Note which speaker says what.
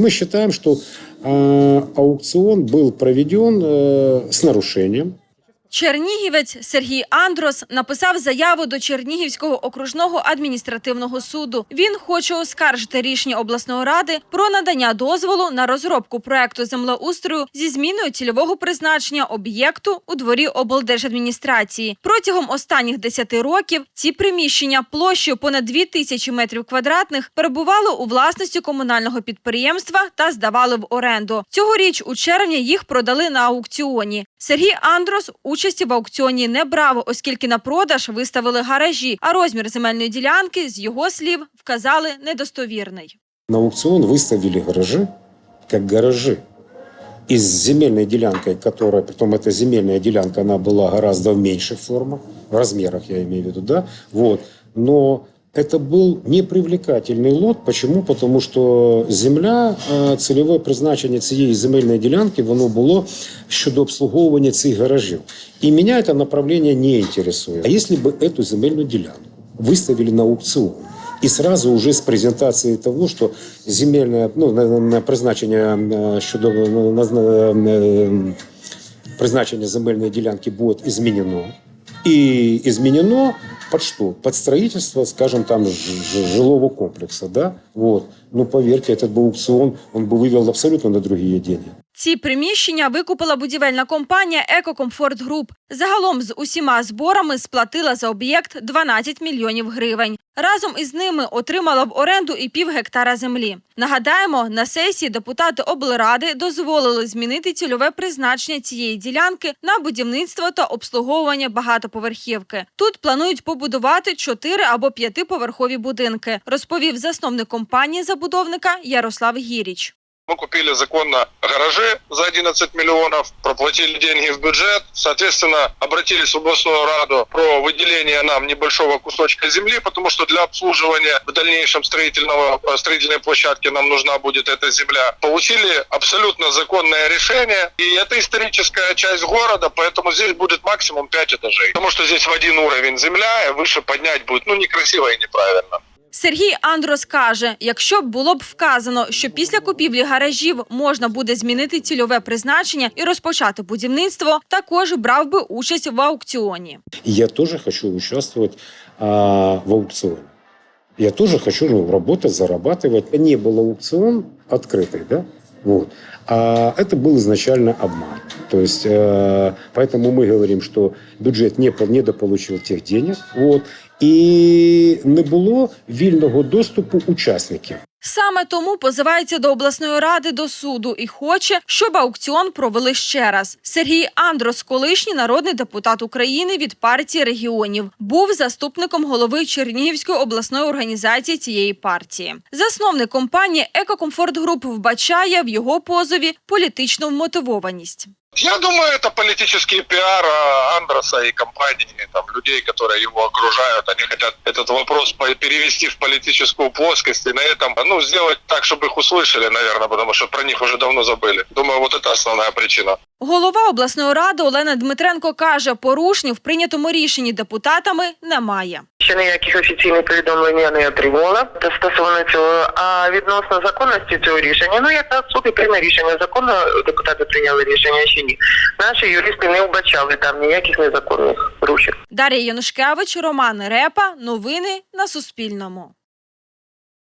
Speaker 1: Мы считаем, что э, аукцион был проведен э, с нарушением.
Speaker 2: Чернігівець Сергій Андрос написав заяву до Чернігівського окружного адміністративного суду. Він хоче оскаржити рішення обласної ради про надання дозволу на розробку проекту землеустрою зі зміною цільового призначення об'єкту у дворі облдержадміністрації. Протягом останніх 10 років ці приміщення площею понад 2 тисячі метрів квадратних перебували у власності комунального підприємства та здавали в оренду. Цьогоріч у червні їх продали на аукціоні. Сергій Андрос участі в аукціоні не брав, оскільки на продаж виставили гаражі, а розмір земельної ділянки, з його слів, вказали недостовірний.
Speaker 1: На аукцион выставили гаражи, как гаражи. И с земельной делянкой, которая, притом эта земельная делянка, она была гораздо в меньших формах, в размерах я имею в виду, да, вот. Но это был непривлекательный лот. Почему? Потому что земля, е, цільове призначення цієї земельної ділянки, воно було щодо обслуговування цих гаражів. І мене це направлення не інтересує. А якщо б эту земельну ділянку выставили на аукцион, и сразу уже с презентацией того, что земельное ну, на, на призначення е, щодо на, на, на, призначення земельної ділянки буде змінено. И изменено под что? Под строительство, скажем, там ж- ж- жилого комплекса, да? Вот. Ну, поверьте, этот бы аукцион, он бы вывел абсолютно на другие деньги.
Speaker 2: Ці приміщення викупила будівельна компанія «Екокомфорт Груп». Загалом з усіма зборами сплатила за об'єкт 12 мільйонів гривень. Разом із ними отримала в оренду і пів гектара землі. Нагадаємо, на сесії депутати облради дозволили змінити цільове призначення цієї ділянки на будівництво та обслуговування багатоповерхівки. Тут планують побудувати чотири або п'ятиповерхові будинки, розповів засновник компанії забудовника Ярослав Гіріч.
Speaker 3: Мы купили законно гаражи за 11 миллионов, проплатили деньги в бюджет, соответственно, обратились в областную раду про выделение нам небольшого кусочка земли, потому что для обслуживания в дальнейшем строительного, э, строительной площадки нам нужна будет эта земля. Получили абсолютно законное решение, и это историческая часть города, поэтому здесь будет максимум 5 этажей. Потому что здесь в один уровень земля, и выше поднять будет, ну, некрасиво и неправильно.
Speaker 2: Сергій Андрос каже, якщо б було б вказано, що після купівлі гаражів можна буде змінити цільове призначення і розпочати будівництво, також брав би участь в аукціоні.
Speaker 1: И я тоже хочу участвовать а, в аукционе. Я тоже хочу ну, работать, зарабатывать. Не был аукцион открытый, да? Вот. А это был изначально обман. То есть, э, поэтому мы говорим, что бюджет не, по- недополучил тех денег. Вот. І не було вільного доступу учасників.
Speaker 2: Саме тому позивається до обласної ради до суду і хоче, щоб аукціон провели ще раз. Сергій Андрос, колишній народний депутат України від партії регіонів, був заступником голови Чернігівської обласної організації цієї партії. Засновник компанії Екокомфорт Груп вбачає в його позові політичну вмотивованість.
Speaker 3: Я думаю, это политический пиар а, Андроса и компании, там, людей, которые его окружают. Они хотят этот вопрос по- перевести в политическую плоскость и на этом, ну, сделать так, чтобы их услышали, наверное, потому что про них уже давно забыли. Думаю, вот это основная причина.
Speaker 2: Голова обласної ради Олена Дмитренко каже, порушень в прийнятому рішенні депутатами немає.
Speaker 4: Ще ніяких офіційних повідомлень я не отримувала стосовно цього. А відносно законності цього рішення, ну яка суд і прийме рішення законно, депутати прийняли рішення чи ні. Наші юристи не вбачали там ніяких незаконних рушень.
Speaker 2: Дар'я Янушкевич, Роман Репа. Новини на Суспільному.